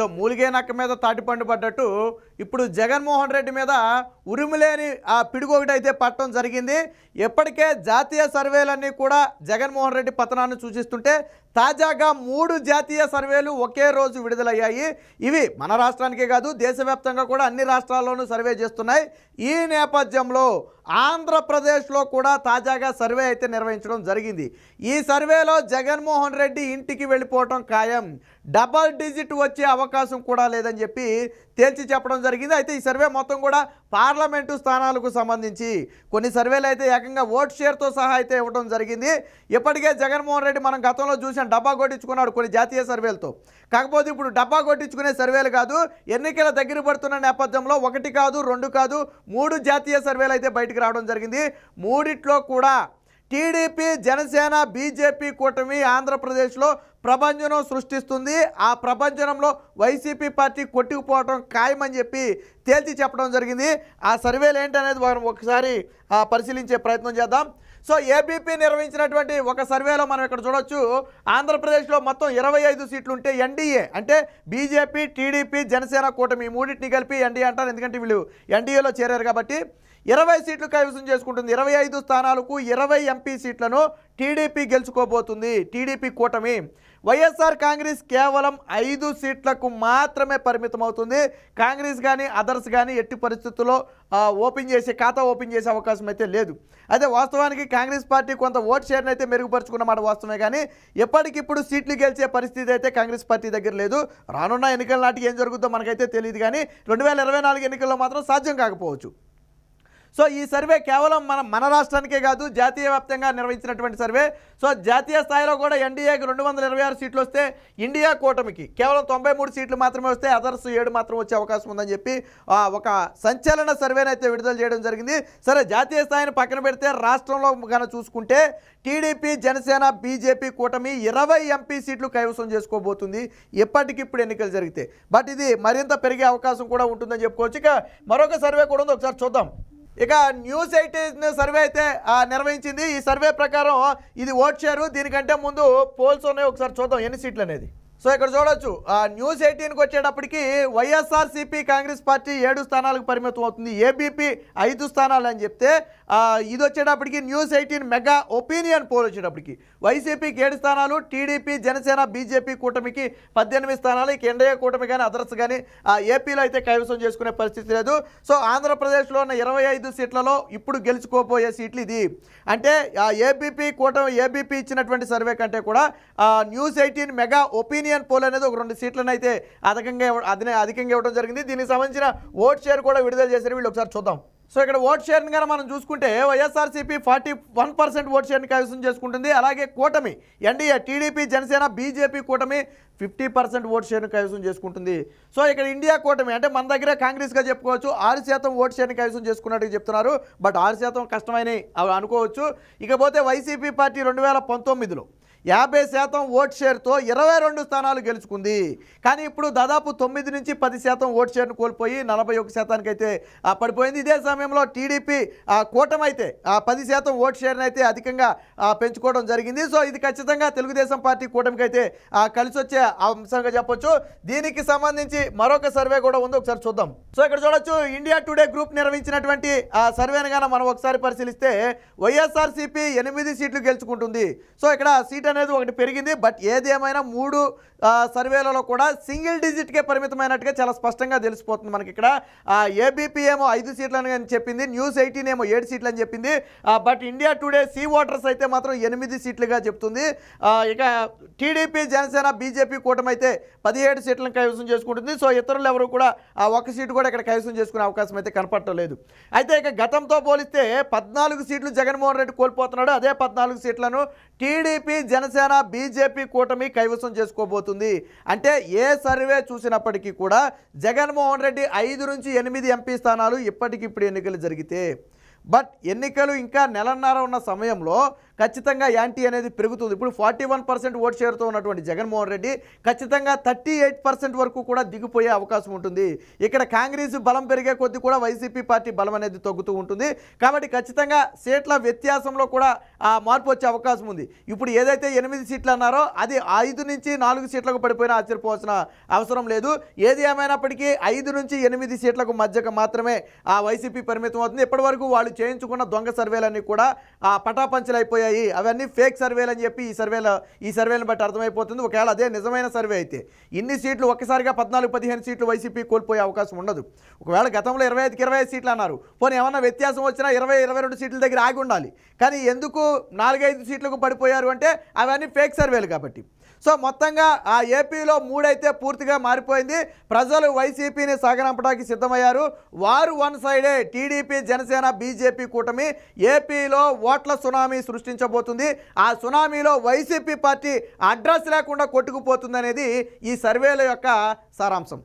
ఏదో మూలిగే నక్క మీద తాటిపండు పడ్డట్టు ఇప్పుడు జగన్మోహన్ రెడ్డి మీద ఉరుములేని ఆ పిడుగు అయితే పట్టడం జరిగింది. ఎప్పటికే జాతీయ సర్వేలన్నీ కూడా జగన్మోహన్ రెడ్డి పతనాన్ని సూచిస్తుంటే తాజాగా మూడు జాతీయ సర్వేలు ఒకే రోజు విడుదలయ్యాయి. ఇవి మన రాష్ట్రానికే కాదు దేశవ్యాప్తంగా కూడా అన్ని రాష్ట్రాల్లోనూ సర్వే చేస్తున్నాయి. ఈ నేపథ్యంలో ఆంధ్రప్రదేశ్లో కూడా తాజాగా సర్వే అయితే నిర్వహించడం జరిగింది. ఈ సర్వేలో జగన్మోహన్ రెడ్డి ఇంటికి వెళ్ళిపోవటం ఖాయం. డబల్ డిజిట్ వచ్చే అవకాశం కూడా లేదని చెప్పి తేల్చి చెప్పడం జరిగింది. అయితే ఈ సర్వే మొత్తం కూడా పార్లమెంటు స్థానాలకు సంబంధించి కొన్ని సర్వేలు అయితే ఏకంగా ఓట్ షేర్తో సహా అయితే ఇవ్వడం జరిగింది. ఇప్పటికే జగన్మోహన్ రెడ్డి మనం గతంలో చూసాం డబ్బా కొట్టించుకున్నాడు కొన్ని జాతీయ సర్వేలతో. కాకపోతే ఇప్పుడు డబ్బా కొట్టించుకునే సర్వేలు కాదు ఎన్నికల దగ్గర పడుతున్న నేపథ్యంలో ఒకటి కాదు రెండు కాదు మూడు జాతీయ సర్వేలు అయితే బయటకు రావడం జరిగింది. మూడిట్లో కూడా టీడీపీ జనసేన బీజేపీ కూటమి ఆంధ్రప్రదేశ్లో ప్రభంజనం సృష్టిస్తుంది. ఆ ప్రభంజనంలో వైసీపీ పార్టీ కొట్టుకుపోవడం ఖాయమని చెప్పి తేల్చి చెప్పడం జరిగింది. ఆ సర్వేలు ఏంటనేది మనం ఒకసారి పరిశీలించే ప్రయత్నం చేద్దాం. సో ఏబీపీ నిర్వహించినటువంటి ఒక సర్వేలో మనం ఇక్కడ చూడొచ్చు. ఆంధ్రప్రదేశ్లో మొత్తం ఇరవై ఐదు సీట్లు ఉంటే ఎన్డీఏ అంటే బీజేపీ టీడీపీ జనసేన కూటమి ఈ మూడింటిని కలిపి ఎన్డీఏ అంటారు. ఎందుకంటే వీళ్ళు ఎన్డీఏలో చేరారు కాబట్టి. ఇరవై సీట్లు కైవసం చేసుకుంటుంది. ఇరవై ఐదు స్థానాలకు ఇరవై ఎంపీ సీట్లను టీడీపీ గెలుచుకోబోతుంది. టీడీపీ కూటమి. వైఎస్ఆర్ కాంగ్రెస్ కేవలం ఐదు సీట్లకు మాత్రమే పరిమితం అవుతుంది కాంగ్రెస్ కానీ అదర్స్ కానీ ఎట్టి పరిస్థితుల్లో ఓపెన్ చేసే ఖాతా ఓపెన్ చేసే అవకాశం అయితే లేదు. అదే వాస్తవానికి కాంగ్రెస్ పార్టీ కొంత ఓట్ షేర్ని అయితే మెరుగుపరుచుకున్నమాట వాస్తవమే కానీ ఎప్పటికిప్పుడు సీట్లు గెలిచే పరిస్థితి అయితే కాంగ్రెస్ పార్టీ దగ్గర లేదు. రానున్న ఎన్నికల నాటికి ఏం జరుగుతుందో మనకైతే తెలియదు కానీ రెండు వేల ఇరవై నాలుగు ఎన్నికల్లో మాత్రం సాధ్యం కాకపోవచ్చు. సో ఈ సర్వే కేవలం మన మన రాష్ట్రానికే కాదు జాతీయ వ్యాప్తంగా నిర్వహించినటువంటి సర్వే. సో జాతీయ స్థాయిలో కూడా ఎన్డీఏకి రెండు వందల ఇరవై ఆరు సీట్లు వస్తే ఇండియా కూటమికి కేవలం తొంభై మూడు సీట్లు మాత్రమే వస్తే అదర్స్ ఏడు మాత్రం వచ్చే అవకాశం ఉందని చెప్పి ఒక సంచలన సర్వేని అయితే విడుదల చేయడం జరిగింది. సరే జాతీయ స్థాయిని పక్కన పెడితే రాష్ట్రంలో కనుక చూసుకుంటే టీడీపీ జనసేన బీజేపీ కూటమి ఇరవై ఎంపీ సీట్లు కైవసం చేసుకోబోతుంది ఎప్పటికిప్పుడు ఎన్నికలు జరిగితే. బట్ ఇది మరింత పెరిగే అవకాశం కూడా ఉంటుందని చెప్పుకోవచ్చు. ఇక మరొక సర్వే కూడా ఉంది. ఒకసారి చూద్దాం. ఇక న్యూస్ ఎయిటీన్ సర్వే అయితే నిర్వహించింది. ఈ సర్వే ప్రకారం ఇది ఓట్ షేరు. దీనికంటే ముందు పోల్స్ ఉన్నాయి. ఒకసారి చూద్దాం ఎన్ని సీట్లు అనేది. సో ఇక్కడ చూడొచ్చు. ఆ, న్యూస్ ఎయిటీన్కి వచ్చేటప్పటికి వైఎస్ఆర్సీపీ కాంగ్రెస్ పార్టీ ఏడు స్థానాలకు పరిమితం అవుతుంది. ఏబీపీ ఐదు స్థానాలు అని చెప్తే ఇది వచ్చేటప్పటికి news eighteen mega opinion poll వచ్చేటప్పటికి. వైసీపీకి ఏడు స్థానాలు టీడీపీ జనసేన బీజేపీ కూటమికి పద్దెనిమిది స్థానాలు. ఇక ఎన్డీఏ కూటమి కానీ అదర్స్ కానీ ఏపీలో అయితే కైవసం చేసుకునే పరిస్థితి లేదు. సో ఆంధ్రప్రదేశ్లో ఉన్న ఇరవై ఐదు సీట్లలో ఇప్పుడు గెలుచుకోబోయే సీట్లు ఇది. అంటే ఏబీపీ కూటమి ఏబీపీ ఇచ్చినటువంటి సర్వే కంటే కూడా news eighteen mega opinion poll అనేది ఒక రెండు సీట్లను అయితే అధికంగా ఇవ్వ- అధికంగా ఇవ్వడం జరిగింది. దీనికి సంబంధించిన ఓట్ షేర్ కూడా విడుదల చేశారు. వీళ్ళు ఒకసారి చూద్దాం. సో ఇక్కడ ఓట్ షేర్ని కనుక మనం చూసుకుంటే YSRCP forty one percent vote షేర్ని కైవసం చేసుకుంటుంది. అలాగే కూటమి ఎన్డీఏ టీడీపీ జనసేన బీజేపీ కూటమి ఫిఫ్టీ పర్సెంట్ ఓట్ షేర్ని కైవసం చేసుకుంటుంది. సో ఇక్కడ ఇండియా కూటమి అంటే మన దగ్గర కాంగ్రెస్గా చెప్పుకోవచ్చు. ఆరు శాతం ఓట్ షేర్ని కైవసం చేసుకున్నట్టు చెప్తున్నారు. బట్ ఆరు శాతం కష్టమైన అవి అనుకోవచ్చు. ఇకపోతే వైసీపీ పార్టీ రెండు వేల పంతొమ్మిదిలో యాభై శాతం ఓట్ షేర్తో ఇరవై రెండు స్థానాలు గెలుచుకుంది. కానీ ఇప్పుడు దాదాపు తొమ్మిది నుంచి పది శాతం ఓట్ షేర్ను కోల్పోయి నలభై ఒక శాతానికైతే పడిపోయింది. ఇదే సమయంలో టీడీపీ ఆ, కూటమి అయితే ఆ, పది శాతం ఓట్ షేర్ని అయితే అధికంగా పెంచుకోవడం జరిగింది. సో ఇది ఖచ్చితంగా తెలుగుదేశం పార్టీ కూటమికి అయితే కలిసి వచ్చే అంశంగా చెప్పొచ్చు. దీనికి సంబంధించి మరొక సర్వే కూడా ఉంది. ఒకసారి చూద్దాం. సో ఇక్కడ చూడొచ్చు. ఇండియా టుడే గ్రూప్ నిర్వహించినటువంటి ఆ సర్వేను గాన మనం ఒకసారి పరిశీలిస్తే వైఎస్ఆర్సీపీ ఎనిమిది సీట్లు గెలుచుకుంటుంది. సో ఇక్కడ సీట్ అనేది ఒకటి పెరిగింది. బట్ ఏది ఏమైనా మూడు సర్వేలలో కూడా సింగిల్ డిజిట్కే పరిమితమైనట్టుగా చాలా స్పష్టంగా తెలిసిపోతుంది మనకి ఇక్కడ. ఏబీపీ ఏమో ఐదు సీట్లని అని చెప్పింది న్యూస్ ఎయిటీన్ ఏమో ఏడు సీట్లు అని చెప్పింది. But India Today C voters అయితే మాత్రం ఎనిమిది సీట్లుగా చెప్తుంది. ఇక టీడీపీ జనసేన బీజేపీ కూటమి అయితే పదిహేడు సీట్లను కైవసం చేసుకుంటుంది. సో ఇతరులు ఎవరు కూడా ఆ ఒక్క సీటు కూడా ఇక్కడ కైవసం చేసుకునే అవకాశం అయితే కనపడటం లేదు అయితే ఇక గతంతో పోలిస్తే పద్నాలుగు సీట్లు జగన్మోహన్ రెడ్డి కోల్పోతున్నాడు. అదే పద్నాలుగు సీట్లను టీడీపీ జన జనసేన బీజేపీ కూటమి కైవసం చేసుకోబోతుంది. అంటే ఏ సర్వే చూసినప్పటికీ కూడా జగన్మోహన్ రెడ్డి ఐదు నుంచి ఎనిమిది ఎంపీ స్థానాలు ఇప్పటికిప్పుడు ఎన్నికలు జరిగితే. బట్ ఎన్నికలు ఇంకా నెలన్నర ఉన్న సమయంలో ఖచ్చితంగా యాంటీ అనేది పెరుగుతుంది. ఇప్పుడు ఫార్టీ వన్ పర్సెంట్ ఓట్ షేర్తో ఉన్నటువంటి జగన్మోహన్ రెడ్డి ఖచ్చితంగా థర్టీ ఎయిట్ పర్సెంట్ వరకు కూడా దిగిపోయే అవకాశం ఉంటుంది. ఇక్కడ కాంగ్రెస్ బలం పెరిగే కొద్దీ కూడా వైసీపీ పార్టీ బలం అనేది తగ్గుతూ ఉంటుంది. కాబట్టి ఖచ్చితంగా సీట్ల వ్యత్యాసంలో కూడా ఆ మార్పు వచ్చే అవకాశం ఉంది. ఇప్పుడు ఏదైతే ఎనిమిది సీట్లు అన్నారో అది ఐదు నుంచి నాలుగు సీట్లకు పడిపోయినా ఆశ్చర్యపోవాల్సిన అవసరం లేదు. ఏది ఏమైనప్పటికీ ఐదు నుంచి ఎనిమిది సీట్లకు మధ్యకు మాత్రమే ఆ వైసీపీ పరిమితం అవుతుంది. ఇప్పటి వరకు వాళ్ళు చేయించుకున్న దొంగ సర్వేలన్నీ కూడా ఆ పటాపంచలు అయిపోయాయి అవన్నీ ఫేక్ సర్వేలు అని చెప్పి ఈ సర్వేల ఈ సర్వేలను బట్టి అర్థమైపోతుంది. ఒకవేళ అదే నిజమైన సర్వే అయితే ఇన్ని సీట్లు ఒక్కసారిగా పద్నాలుగు పదిహేను సీట్లు వైసీపీ కోల్పోయే అవకాశం ఉండదు. ఒకవేళ గతంలో ఇరవై ఐదుకి ఇరవై ఐదు సీట్లు అన్నారు పోనీ ఏమన్నా వ్యత్యాసం వచ్చినా ఇరవై ఇరవై రెండు సీట్ల దగ్గర ఆగి ఉండాలి. కానీ ఎందుకు నాలుగైదు సీట్లకు పడిపోయారు అంటే అవన్నీ ఫేక్ సర్వేలు కాబట్టి. సో మొత్తంగా ఆ ఏపీలో మూడైతే పూర్తిగా మారిపోయింది. ప్రజలు వైసీపీని సాగనంపడానికి సిద్ధమయ్యారు. వారు వన్ సైడే టీడీపీ జనసేన బీజేపీ కూటమి ఏపీలో ఓట్ల సునామీ సృష్టించబోతుంది. ఆ సునామీలో వైసీపీ పార్టీ అడ్రస్ లేకుండా కొట్టుకుపోతుంది అనేది ఈ సర్వేల యొక్క సారాంశం.